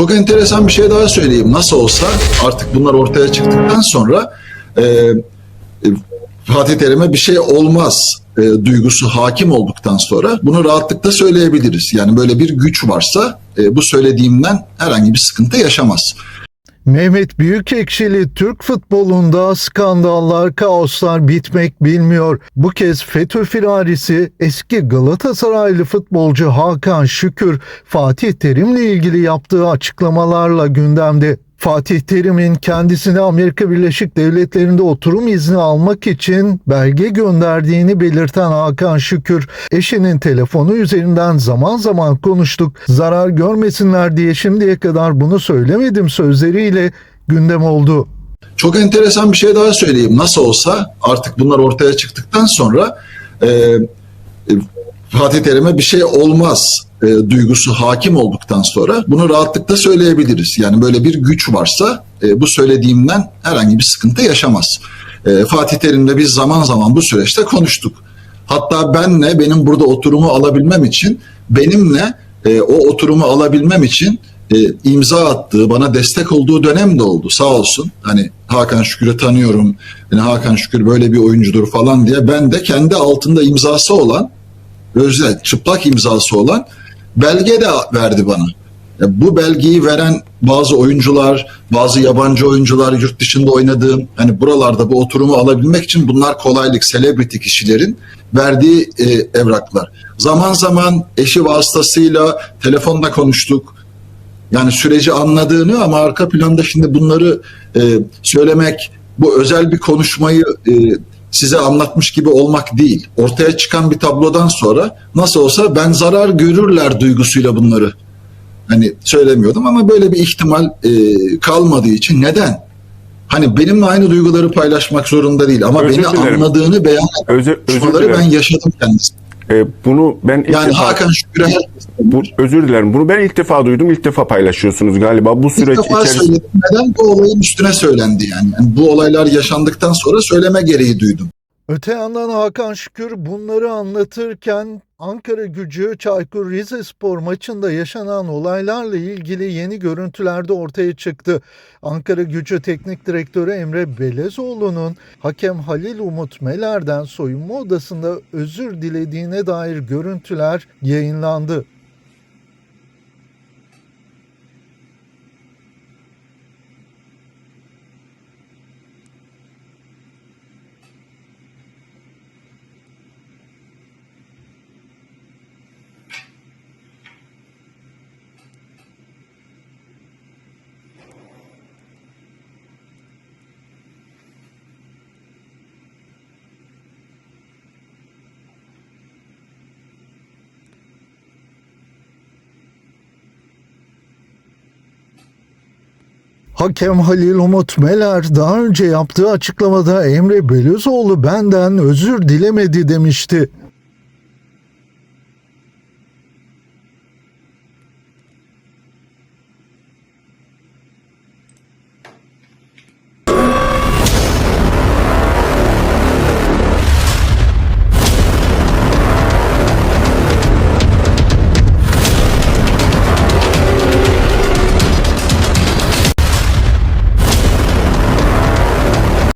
Çok enteresan bir şey daha söyleyeyim. Nasıl olsa artık bunlar ortaya çıktıktan sonra e, e, Fatih Terim'e bir şey olmaz e, duygusu hakim olduktan sonra bunu rahatlıkla söyleyebiliriz. Yani böyle bir güç varsa e, bu söylediğimden herhangi bir sıkıntı yaşamaz. Mehmet Büyükekşili Türk futbolunda skandallar, kaoslar bitmek bilmiyor. Bu kez FETÖ firarisi eski Galatasaraylı futbolcu Hakan Şükür Fatih Terim'le ilgili yaptığı açıklamalarla gündemde. Fatih Terim'in kendisine Amerika Birleşik Devletleri'nde oturum izni almak için belge gönderdiğini belirten Hakan Şükür, eşinin telefonu üzerinden zaman zaman konuştuk, zarar görmesinler diye şimdiye kadar bunu söylemedim sözleriyle gündem oldu. Çok enteresan bir şey daha söyleyeyim. Nasıl olsa artık bunlar ortaya çıktıktan sonra e, Fatih Terim'e bir şey olmaz e, duygusu hakim olduktan sonra bunu rahatlıkla söyleyebiliriz. Yani böyle bir güç varsa e, bu söylediğimden herhangi bir sıkıntı yaşamaz. E, Fatih Terim'le biz zaman zaman bu süreçte konuştuk. Hatta benle benim burada oturumu alabilmem için benimle e, o oturumu alabilmem için e, imza attığı, bana destek olduğu dönem de oldu. Sağ olsun. Hani Hakan Şükür'ü tanıyorum. Yani Hakan Şükür böyle bir oyuncudur falan diye. Ben de kendi altında imzası olan, özel, çıplak imzası olan belge de verdi bana. Bu belgeyi veren bazı oyuncular, bazı yabancı oyuncular yurt dışında oynadığım, hani buralarda bu oturumu alabilmek için bunlar kolaylık, celebrity kişilerin verdiği e, evraklar. Zaman zaman eşi vasıtasıyla telefonla konuştuk. Yani süreci anladığını ama arka planda şimdi bunları e, söylemek, bu özel bir konuşmayı e, size anlatmış gibi olmak değil. Ortaya çıkan bir tablodan sonra nasıl olsa ben zarar görürler duygusuyla bunları hani söylemiyordum ama böyle bir ihtimal e, kalmadığı için neden? Hani benimle aynı duyguları paylaşmak zorunda değil ama Özür beni dilerim. anladığını beyan Özür, ben yaşadım kendisi. Ee, bunu ben Yani defa, Hakan Şükür'e bu, özür dilerim. Bunu ben ilk defa duydum. İlk defa paylaşıyorsunuz galiba. Bu İlk süreç defa içerisinde. söyledim. Neden bu olayın üstüne söylendi yani? yani? Bu olaylar yaşandıktan sonra söyleme gereği duydum. Öte yandan Hakan Şükür bunları anlatırken Ankara gücü Çaykur Rizespor maçında yaşanan olaylarla ilgili yeni görüntüler de ortaya çıktı. Ankara gücü teknik direktörü Emre Belezoğlu'nun hakem Halil Umut Meler'den soyunma odasında özür dilediğine dair görüntüler yayınlandı. Hakem Halil Umut Meler daha önce yaptığı açıklamada Emre Belözoğlu benden özür dilemedi demişti.